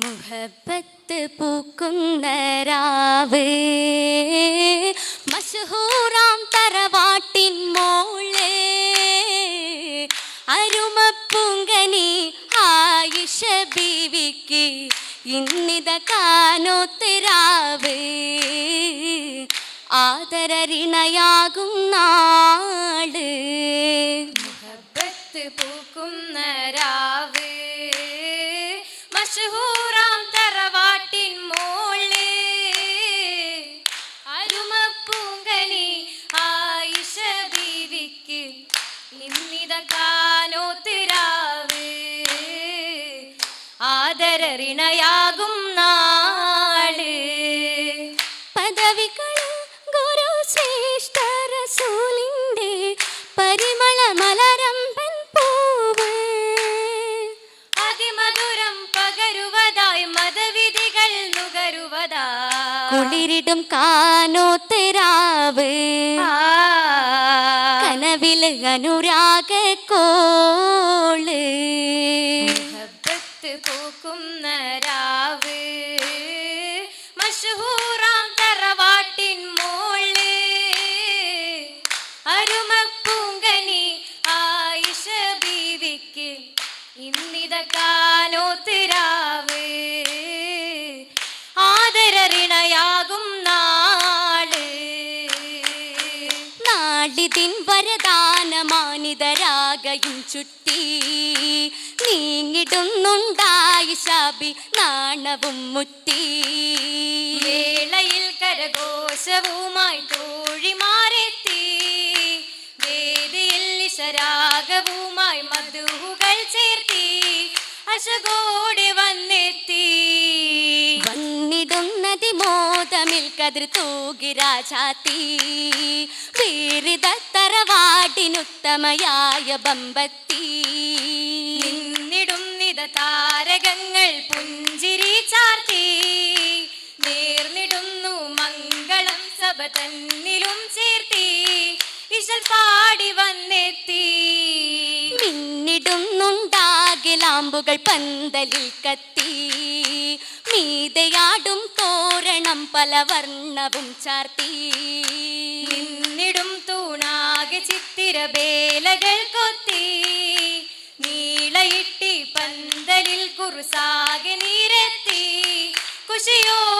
മുഹബത്ത് പൂക്കുന്ന മഷഹൂറാം തറവാട്ടിൻ മോൾ. അരുമപ്പുങ്കനി ആയിഷ ബീവിക്ക് ഇന്നിത കാനോത്തരാവേ ആദരരിണയാകും നാട് മുഹബത്ത് പൂക്കുന്ന രാവ്. മഷഹൂറാം പദവികളും ഗുരു ശ്രേഷ്ഠ പരിമള മലരമ്പൻ പൂവ്. അതിമധുരം പകരുവതായി മതവിധികൾ നുകരുവതായി കുളിരിടും കാനോത്തരാവ്. കനവിൽ അനുരാഗ കോൾ ഇന്നിത കാനോത്തിരാവ് ആദരറിണയാകും നാൾ. നാടിതിൻ വരദാനമാനിതരാകയും ചുറ്റി നീങ്ങിടുന്നുണ്ടായി ശാപി നാണവും മുത്തി വേളയിൽ കരഘോഷവുമായി തോഴിമാരെത്തി. വേദിയിൽ നിശരാഗവുമായി അശകോടെ വന്നെത്തി. വന്നിടുന്നതി മോദമിൽ കതിർ തൂകി രാജാത്തി. വീരിതത്തറവാടിനുത്തമയായ ബമ്പത്തി. നിന്നിടുന്നിത താരകങ്ങൾ പുഞ്ചിരി ചാർത്തി. നേർന്നിടുന്നു മംഗളം സഭ തന്നിലും ചേർത്തി. മിന്നിടുന്നുണ്ടാകിലാമ്പുകൾ പന്തലിൽ കത്തി. മീതയാടും തോരണം പല വർണവും ചാർത്തി. നിന്നിടും തൂണാകെ ചിത്തിര വേലകൾ കൊത്തി. നീളയിട്ടി പന്തലിൽ കുറുസാകെ നീരെത്തി. കുശിയോടെയുമെത്തി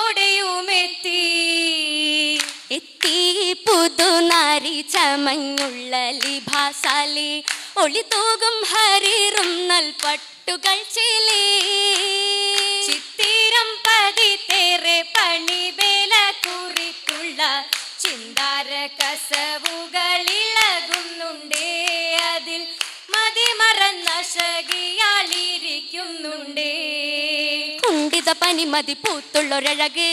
എത്തി. പുതുനാരി ചമഞ്ഞുള്ള ലിഭാസാലി. ഒളിത്തോകും ഹരീറും ഹരിറും നൽപട്ടുകൾ ചിലേ. ചിത്തിരം പതിത്തേറെ പണിവേല കുറിക്കുള്ള ചിന്താര കസവുകളിളകുന്നുണ്ടേ അതിൽ മതിമറന്ന ശകിയാളിരിക്കുന്നുണ്ടേ കുണ്ടിത പനിമതി പൂത്തുള്ളൊരഴക്.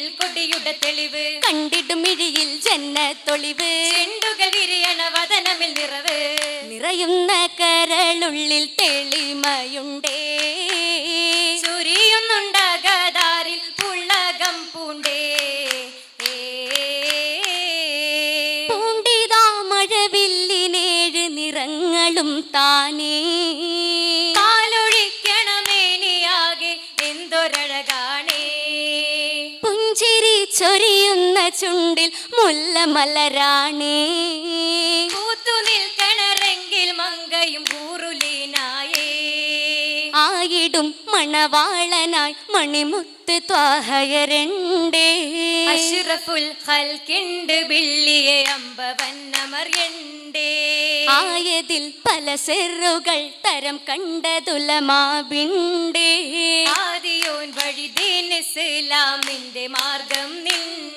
മഴവിൽ കൊടിയുടെ തെളിവ്. കണ്ടിടും മിഴിയിൽ ജന്നത്തൊളിവ് ചെണ്ടുകൾ വിരിയണ വതനമിൽ നിറവ്. നിറയുന്ന കരളുള്ളിൽ തെളിമയുണ്ടേ. ചുരിയുന്നുണ്ടകതാരിൽ പുള്ളകം പൂണ്ടേ. പൂണ്ടിതാ മഴവില്ലിനേഴ് നിറങ്ങളും താനേ. ചുണ്ടിൽ മുല്ലമലരാണേ. പൂത്തു നിൽക്കണറെങ്കിൽ മങ്കയും കൂറുലീനായേ. ആയിടും മണവാളനായി മണിമുത്ത് ത്വാഹയരണ്ടേ അഷ്റഫുൽ ഹൽക്കിണ്ട് ബിള്ളിയെ അമ്പവന്നമറിയണ്ടേ ആയതിൽ പല സെറുകൾ തരം കണ്ടതുലമാവിണ്ടേ ആദിയോൻ വഴി ദീൻ ഇസ്ലാമിന്റെ മാർഗം നിണ്ടേ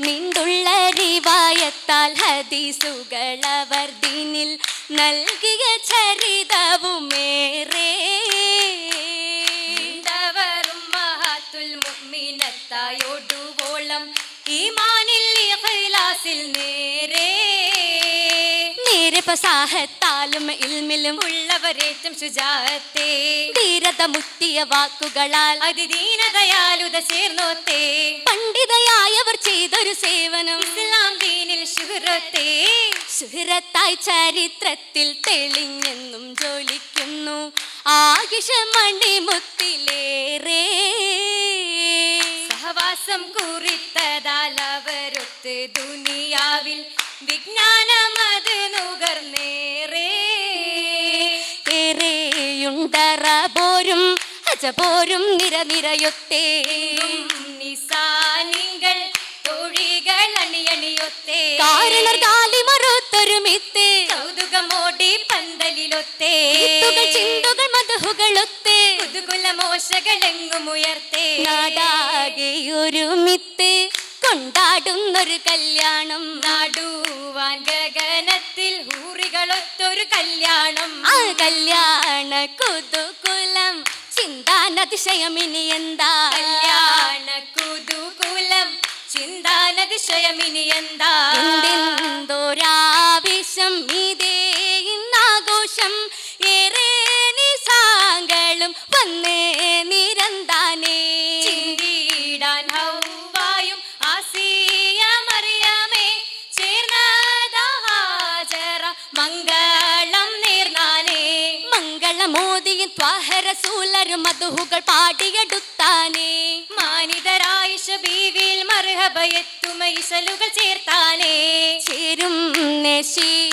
നിണ്ടുള്ള റിവായത്താൽ ഹദീസുകൾ അവർ ദിനിൽ നൽകിയ ചരിതവുമേറെ. മഹാത്തുൽ മുഅ്മിനത്തായൊടുവോളം ഈമാനിൽ ഇഖ്ലാസിൽ നേരെ. നേരെ ഫസാഹത്താലും ഇൽമിലും ഉള്ളവരേറ്റം ശുചാത്തെ. ധീരത മുത്തിയ വാക്കുകളാൽ അതിദീനതയാലുത ചേർന്നോത്തേ പണ്ഡിതയായവർ ചെയ്തൊരു സേവനം. ഇസ്ലാം ദീനിൽ ശുഹ്രത്തെ സുഹൃത്തായി ചരിത്രത്തിൽ തെളിഞ്ഞെന്നും ജോലിക്കുന്നു ആയുഷ മണിമുത്തിലേറെ സഹവാസം കുറിത്തതാൽ അവരൊത്ത് ദുനിയാവിൽ വിജ്ഞാനമത് നുകർന്നേറേ ഏറെയുണ്ടറ പോരും അജ പോരും നിരനിരയൊത്തേ. നിസാനികൾ തൊഴികൾ അണിയണിയൊത്തേ കാരണർ കാലി മറുത്തൊരുമിത്തേ. കൗതുകമോടി പന്തലിലൊത്തേ. ചിന്തുകൾ മധുകളൊത്തേ കുതുകുലമോശകളെങ്ങുമുയർത്തേ. നാടാകെ ഒരുമിത്ത് കൊണ്ടാടുന്നൊരു കല്യാണം. നാടുവാൻ ഹൂറികളൊത്തൊരു കല്യാണം ആ കല്യാണ കുതുകുലം ചിന്താനതിശയമിനി എന്താ? കല്യാണ കുതുകുലം ചിന്താനതിശയമിനി എന്താ സൂലരും മധുഹുകൾ പാടിയെടുത്താനേ. മാനിതരായിഷ ബീവിൽ മർഹബയെത്തുമൈസലുകൾ ചേർത്താനേ. ചേരും ശീതകൾ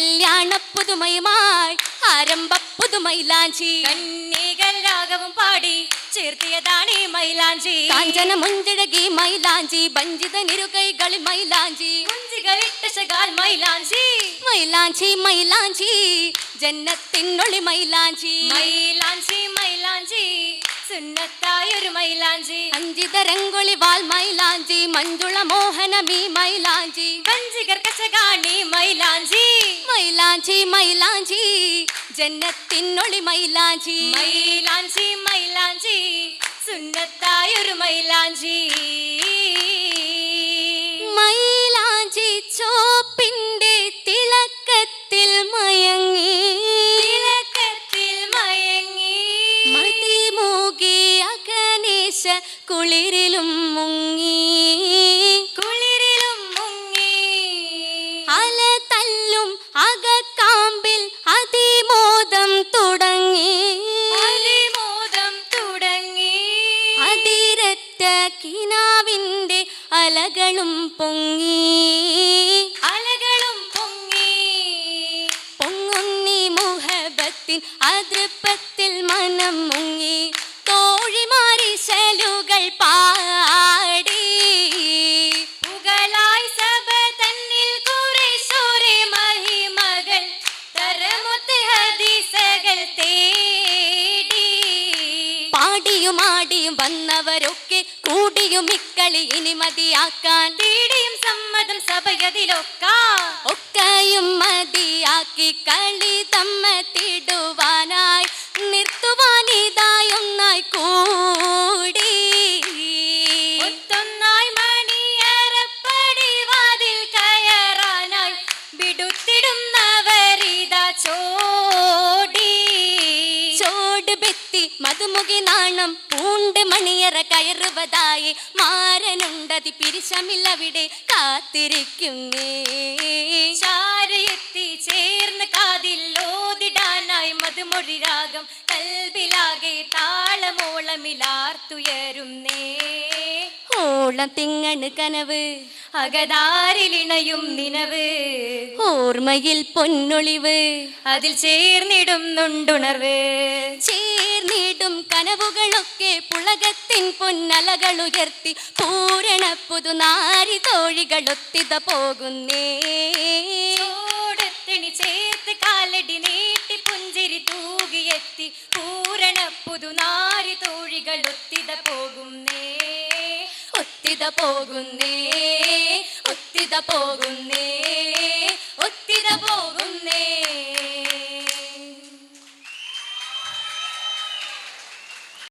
கல்யாண புதுமையுமாய் ஆரம்ப புதுமயிலாஞ்சி. கண்ணீகள் ராகவும் பாடி சேர்த்தியதானே மயிலாஞ்சி. காஞ்சன முஞ்சழகி மயிலாஞ்சி பஞ்சித நிறுகைகளில் மயிலாஞ்சி. முஞ்சுகளிட்டகால் மயிலாஞ்சி. மயிலாஞ்சி மயிலாஞ்சி ஜன்னத்தின் ஒளி மயிலாஞ்சி. സുന്നത്തായൊരു മൈലാഞ്ചി അഞ്ചിതരങ്കുളി വാൽ മൈലാഞ്ചി മഞ്ജുള മോഹനമീ മൈലാഞ്ചി വഞ്ചികർ കശകാണി മൈലാഞ്ചി മൈലാഞ്ചി മൈലാഞ്ചി ജന്നത്തിനൊളി മൈലാഞ്ചി മൈലാഞ്ചി മൈലാഞ്ചി സുന്നത്തായൊരു മൈലാഞ്ചി മൈലാഞ്ചി ചോപ്പിന്റെ തിളക്കത്തിൽ മയങ്ങി മുഹബത്തിൻ അതൃപ്പത്തിൽ മനം മുങ്ങി തോഴിമാരി ശലുകൾ പാടി. സഭ തേടി. പാടിയുമാടിയും വന്നവരൊക്കെ കൂടിയും ഇക്കളി ഇനി മതിയാക്കാൻ തേടിയും സമ്മതം സഭയതിലൊക്ക. ഒക്കെയും മതിയാക്കി കളി തമ്മത്തിടുവാനായി നിർത്തുവാനിതായൊന്നായി പിരിശമില്ലവിടെ കാത്തിരിക്കുന്നേ. ചാരയെത്തി ചേർന്ന് കാതിൽ ഓതിടാനായി മതുമൊഴി രാഗം കൽബിലാകെ താളമോളമിലാർത്തുയരുന്നേ. ഓളം തിങ്ങണ് കനവ് അകതാരിലിണയും നിനവ്. ഓർമ്മയിൽ പൊന്നൊളിവ് അതിൽ ചേർന്നിടുന്നുണ്ടുണർവ്. ചേർന്നിടും കനവുകളൊക്കെ പുളകത്തിൻ പൊന്നലകളുയർത്തി പൂരണ പുതുനാരി തോഴികളൊത്തിത പോകുന്നേ. ചോടത്തിണി ചേർത്ത് കാലടി നീട്ടി പുഞ്ചിരി തൂകിയെത്തി പൂരണ പുതുനാരി തോഴികൾ ഒത്തിത ഒത്തിത പോകുന്നേ. ഒത്തിത പോകുന്നേ ഒത്തിത പോകുന്നേ.